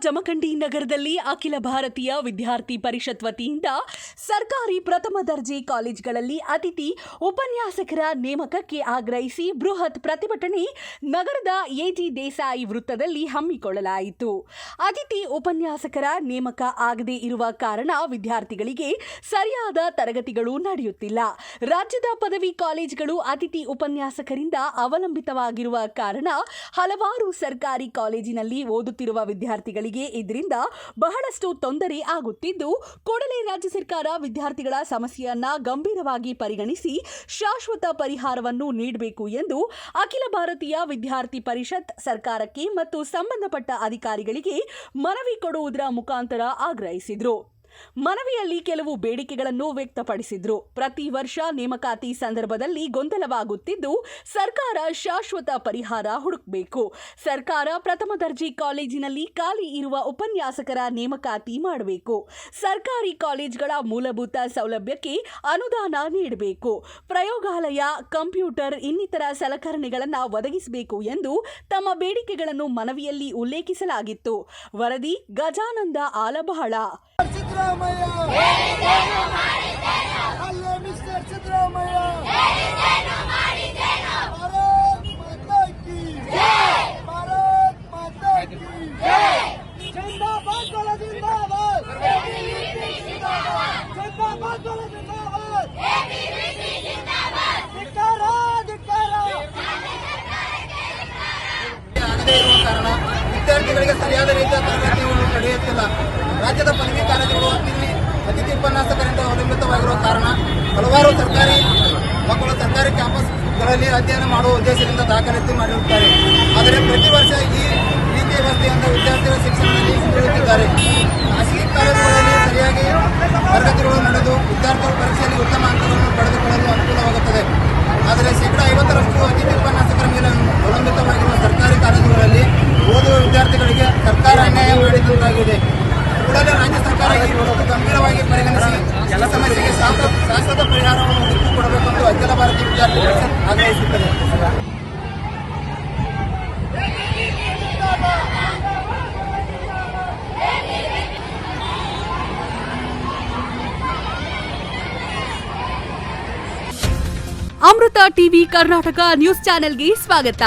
ಜಮಖಂಡಿ ನಗರದಲ್ಲಿ ಅಖಿಲ ಭಾರತೀಯ ವಿದ್ಯಾರ್ಥಿ ಪರಿಷತ್ ವತಿಯಿಂದ ಸರ್ಕಾರಿ ಪ್ರಥಮ ದರ್ಜೆ ಕಾಲೇಜುಗಳಲ್ಲಿ ಅತಿಥಿ ಉಪನ್ಯಾಸಕರ ನೇಮಕಕ್ಕೆ ಆಗ್ರಹಿಸಿ ಬೃಹತ್ ಪ್ರತಿಭಟನೆ ನಗರದ ಎಜಿ ದೇಸಾಯಿ ವೃತ್ತದಲ್ಲಿ ಹಮ್ಮಿಕೊಳ್ಳಲಾಯಿತು. ಅತಿಥಿ ಉಪನ್ಯಾಸಕರ ನೇಮಕ ಆಗದೇ ಇರುವ ಕಾರಣ ವಿದ್ಯಾರ್ಥಿಗಳಿಗೆ ಸರಿಯಾದ ತರಗತಿಗಳು ನಡೆಯುತ್ತಿಲ್ಲ. ರಾಜ್ಯದ ಪದವಿ ಕಾಲೇಜುಗಳು ಅತಿಥಿ ಉಪನ್ಯಾಸಕರಿಂದ ಅವಲಂಬಿತವಾಗಿರುವ ಕಾರಣ ಹಲವಾರು ಸರ್ಕಾರಿ ಕಾಲೇಜಿನಲ್ಲಿ ಓದುತ್ತಿರುವ ವಿದ್ಯಾರ್ಥಿಗಳಿಗೆ ಇದರಿಂದ ಬಹಳಷ್ಟು ತೊಂದರೆ ಆಗುತ್ತಿದ್ದು, ಕೂಡಲೇ ರಾಜ್ಯ ಸರ್ಕಾರ ವಿದ್ಯಾರ್ಥಿಗಳ ಸಮಸ್ಯೆಯನ್ನ ಗಂಭೀರವಾಗಿ ಪರಿಗಣಿಸಿ ಶಾಶ್ವತ ಪರಿಹಾರವನ್ನು ನೀಡಬೇಕು ಎಂದು ಅಖಿಲ ಭಾರತೀಯ ವಿದ್ಯಾರ್ಥಿ ಪರಿಷತ್ ಸರ್ಕಾರಕ್ಕೆ ಮತ್ತು ಸಂಬಂಧಪಟ್ಟ ಅಧಿಕಾರಿಗಳಿಗೆ ಮನವಿ ಕೊಡುವುದರ ಮುಖಾಂತರ ಆಗ್ರಹಿಸಿದರು. ಮನವಿಯಲ್ಲಿ ಕೆಲವು ಬೇಡಿಕೆಗಳನ್ನು ವ್ಯಕ್ತಪಡಿಸಿದ್ರು. ಪ್ರತಿ ವರ್ಷ ನೇಮಕಾತಿ ಸಂದರ್ಭದಲ್ಲಿ ಗೊಂದಲವಾಗುತ್ತಿದ್ದು, ಸರ್ಕಾರ ಶಾಶ್ವತ ಪರಿಹಾರ ಹುಡುಕಬೇಕು. ಸರ್ಕಾರ ಪ್ರಥಮ ದರ್ಜೆ ಕಾಲೇಜಿನಲ್ಲಿ ಖಾಲಿ ಇರುವ ಉಪನ್ಯಾಸಕರ ನೇಮಕಾತಿ ಮಾಡಬೇಕು. ಸರ್ಕಾರಿ ಕಾಲೇಜುಗಳ ಮೂಲಭೂತ ಸೌಲಭ್ಯಕ್ಕೆ ಅನುದಾನ ನೀಡಬೇಕು. ಪ್ರಯೋಗಾಲಯ, ಕಂಪ್ಯೂಟರ್, ಇನ್ನಿತರ ಸಲಕರಣೆಗಳನ್ನು ಒದಗಿಸಬೇಕು ಎಂದು ತಮ್ಮ ಬೇಡಿಕೆಗಳನ್ನು ಮನವಿಯಲ್ಲಿ ಉಲ್ಲೇಖಿಸಲಾಗಿತ್ತು. ವರದಿ ಗಜಾನಂದ ಆಲಬಹಳ. ಸಿದ್ದರಾಮಯ್ಯ ಅಲ್ಲೇ ಮಿಸ್ಟರ್ ಸಿದ್ದರಾಮಯ್ಯ ಭಾರತ್ ಮಾತಾ ಕಾರಣ ವಿದ್ಯಾರ್ಥಿಗಳಿಗೆ ಸರಿಯಾದ ರೀತಿಯ ತರಬೇತಿ ನಡೆಯುತ್ತಿಲ್ಲ ರಾಜ್ಯದ ಪದವಿ ಅವಲಂಬಿತವಾಗಿರುವ ಕಾರಣ ಹಲವಾರು ಸರ್ಕಾರಿ ಮಕ್ಕಳು ಸರ್ಕಾರಿ ಕ್ಯಾಂಪಸ್ಗಳಲ್ಲಿ ಅಧ್ಯಯನ ಮಾಡುವ ಉದ್ದೇಶದಿಂದ ದಾಖಲಾತಿ ಮಾಡಿರುತ್ತಾರೆ. ಆದರೆ ಪ್ರತಿ ವರ್ಷ ಈ ರೀತಿಯ ವ್ಯವಸ್ಥೆಯಿಂದ ವಿದ್ಯಾರ್ಥಿಗಳ ಶಿಕ್ಷಣದಲ್ಲಿ ಹಿಂದುಳಿದಿದ್ದಾರೆ ಖಾಸಗಿ ಕಾಲೇಜುಗಳಲ್ಲಿ ಸರಿಯಾಗಿ ತರಗತಿಗಳು ನಡೆದು ವಿದ್ಯಾರ್ಥಿಗಳು ಪರೀಕ್ಷೆಯಲ್ಲಿ ಉತ್ತಮ ಅಂಕಗಳನ್ನು ಪಡೆದುಕೊಳ್ಳಲು ಅನುಕೂಲವಾಗುತ್ತದೆ. ಆದರೆ ಶೇಕಡ ಐವತ್ತರಷ್ಟು ಅತಿಥಿ ಉಪನ್ಯಾಸಕರ ಮೇಲೆ ಅವಲಂಬಿತವಾಗಿರುವ ಸರ್ಕಾರಿ ಕಾಲೇಜುಗಳಲ್ಲಿ ಓದುವ ವಿದ್ಯಾರ್ಥಿಗಳಿಗೆ ಸರ್ಕಾರ ಅನ್ಯಾಯ ಮಾಡಿದಂತಾಗಿದೆ. ಕೂಡಲೇ ರಾಜ್ಯ ಸರ್ಕಾರ ಈ ಗಂಭೀರವಾಗಿ ಪರಿಗಣಿಸಿ ಎಲ್ಲ ಸಮಸ್ಯೆಗೆ ಶಾಶ್ವತ ಶಾಶ್ವತ ಪರಿಹಾರವನ್ನು ಹುಡುಕಿಕೊಡಬೇಕೆಂದು ಅಖಿಲ ಭಾರತೀಯ ವಿದ್ಯಾರ್ಥಿ ಪರಿಷತ್ ಆಗ್ರಹಿಸುತ್ತದೆ ಅಮೃತ ಟಿವಿ ಕರ್ನಾಟಕ ನ್ಯೂಸ್ ಚಾನೆಲ್ಗೆ ಸ್ವಾಗತ.